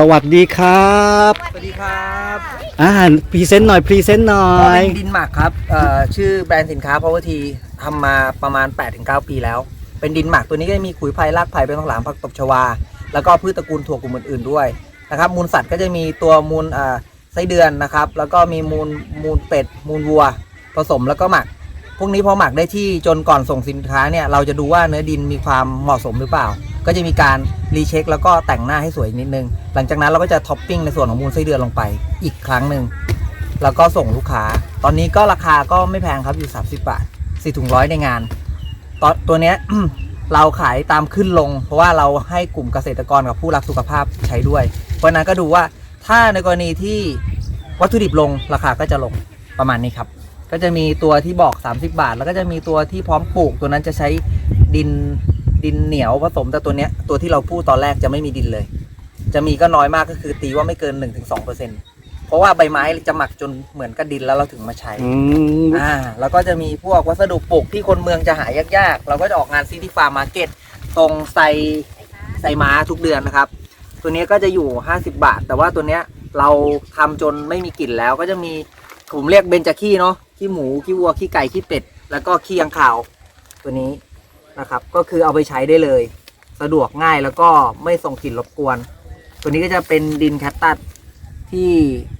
สวัสดีครับสวัสดีครับอ่าพรีเซนต์หน่อยพรีเซนต์หน่อก็ย เป็นดินหมักครับเอ่อชื่อแบรนด์สินค้า Poverty ทำมาประมาณ 8-9 ปีแล้ว เป็นดินหมักตัวนี้ก็จะมีขุยไผ่รากไผ่เป็นทองหลามผักตบชวา แล้วก็พืชตระกูลถั่วกลุ่มอื่นๆด้วยนะครับมูลสัตว์ก็จะมีตัวมูลอ่าไส้เดือนนะครับ แล้วก็มีมูลมูลเป็ด มูลวัว ผสมแล้วก็หมัก พวกนี้พอหมักได้ที่จนก่อนส่งสินค้าเนี่ยเราจะดูว่าเนื้อดินมีความเหมาะสมหรือเปล่า ก็จะมีการรีเช็คแล้วก็แต่งหน้าให้สวยอีกนิดนึง หลังจากนั้นเราก็จะท็อปปิ้งในส่วนของมูลไส้เดือนลงไปอีกครั้งหนึ่งแล้วก็ส่งลูกค้า ตอนนี้ก็ราคาก็ไม่แพงครับอยู่ 30 บาทสี่ถุงร้อยในงานตอนตัวเนี้ย เราขายตามขึ้นลง เพราะว่าเราให้กลุ่มเกษตรกรกับผู้รักสุขภาพใช้ด้วย เพราะฉะนั้นก็ดูว่าถ้าในกรณีที่วัตถุดิบลงราคาก็จะลงประมาณนี้ครับ ก็จะมีตัวที่บอก 30 บาท แล้วก็จะมีตัวที่พร้อมปลูกตัวนั้นจะใช้ดิน ดินเหนียวผสมแต่ตัวเนี้ยตัวที่เราพูดตอนแรกจะไม่มีดินเลย จะมีก็น้อยมากก็คือตีว่าไม่เกิน 1-2%เพราะว่าใบไม้จะหมักจนเหมือนกับดินแล้วเราถึงมาใช้อืมอ่าแล้วก็จะมีพวกวัสดุปลูกที่คนเมืองจะหายากๆ เราก็จะออกงานซิตี้ฟาร์มมาร์เก็ตตรงไซไซม้าทุกเดือนนะครับ ตัวนี้ก็จะอยู่ 50 บาท แต่ว่าตัวเนี้ยเราทำจนไม่มีกลิ่นแล้วก็จะมีผมเรียกเบญจขี้เนาะขี้หมูขี้วัวขี้ไก่ขี้เป็ด แล้วก็ขี้ยังขาว ตัวนี้ นะครับ ก็คือเอาไปใช้ได้เลย สะดวกง่ายแล้วก็ไม่ส่งกลิ่นรบกวน ตัวนี้ก็จะเป็นดินแคตตัสที่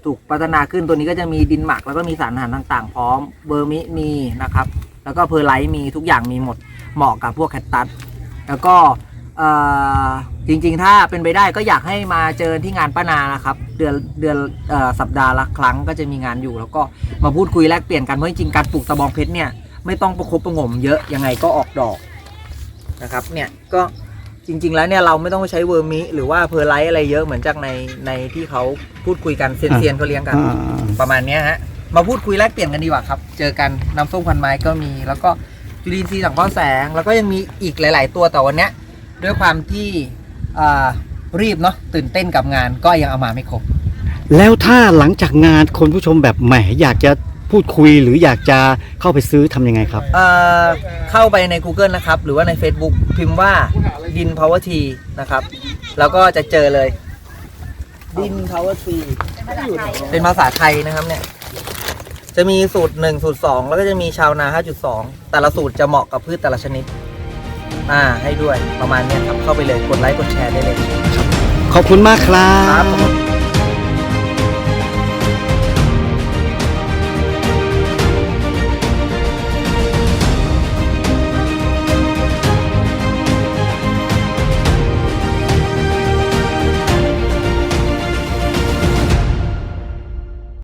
ถูกพัฒนาขึ้นตัวนี้ก็จะมีดินหมักแล้วก็มีสารอาหารต่างๆ พร้อมเบอร์มิมีนะครับ แล้วก็เพอร์ไลท์มีทุกอย่างมีหมดเหมาะกับพวกแคตตัสแล้วก็จริงๆ ถ้าเป็นไปได้ก็อยากให้มาเจอที่งานป้านานะครับ เดือนเดือนอสัปดาห์ละครั้งก็จะมีงานอยู่ แล้วก็มาพูดคุยแลกเปลี่ยนกันเพราะจริงๆการปลูกตะบองเพชรเนี่ยไม่ต้องประคบประงมเยอะยังไงก็ออกดอก นะครับเนี่ยก็จริง ๆ แล้วเนี่ยเราไม่ต้องไปใช้เวอร์มิ หรือว่าเพอร์ไลท์อะไรเยอะเหมือนจากในในที่เขาพูดคุยกันเซียนๆเขาเลี้ยงกันอ่า ประมาณเนี้ยฮะมาพูดคุยแลกเปลี่ยนกันดีกว่าครับ เจอกันน้ำส้มควันไม้ก็มี แล้วก็จุลินทรีย์สังเคราะห์แสง แล้วก็ยังมีอีกหลาย ๆ ตัวแต่วันเนี้ยด้วยความที่อ่ารีบเนาะตื่นเต้นกับงานก็ยังเอามาไม่ครบ แล้วถ้าหลังจากงานคนผู้ชมแบบแหมอยากจะ พูดคุยหรืออยากจะเข้าไปซื้อทำยังไงครับ เอ่อเข้าไปใน Google นะครับ หรือว่าใน Facebook พิมพ์ว่าดิน power t นะครับ แล้วก็จะเจอเลย ดิน power t เป็นภาษาไทยนะครับเนี่ย จะมีสูตร 1 สูตร 2 แล้วก็จะมีชาวนา 5.2 แต่ละสูตรจะเหมาะกับพืชแต่ละชนิด อ่า ให้ด้วยประมาณเนี้ยครับ เข้าไปเลย กดไลค์ กดแชร์ได้เลย ขอบคุณมากครัครับบ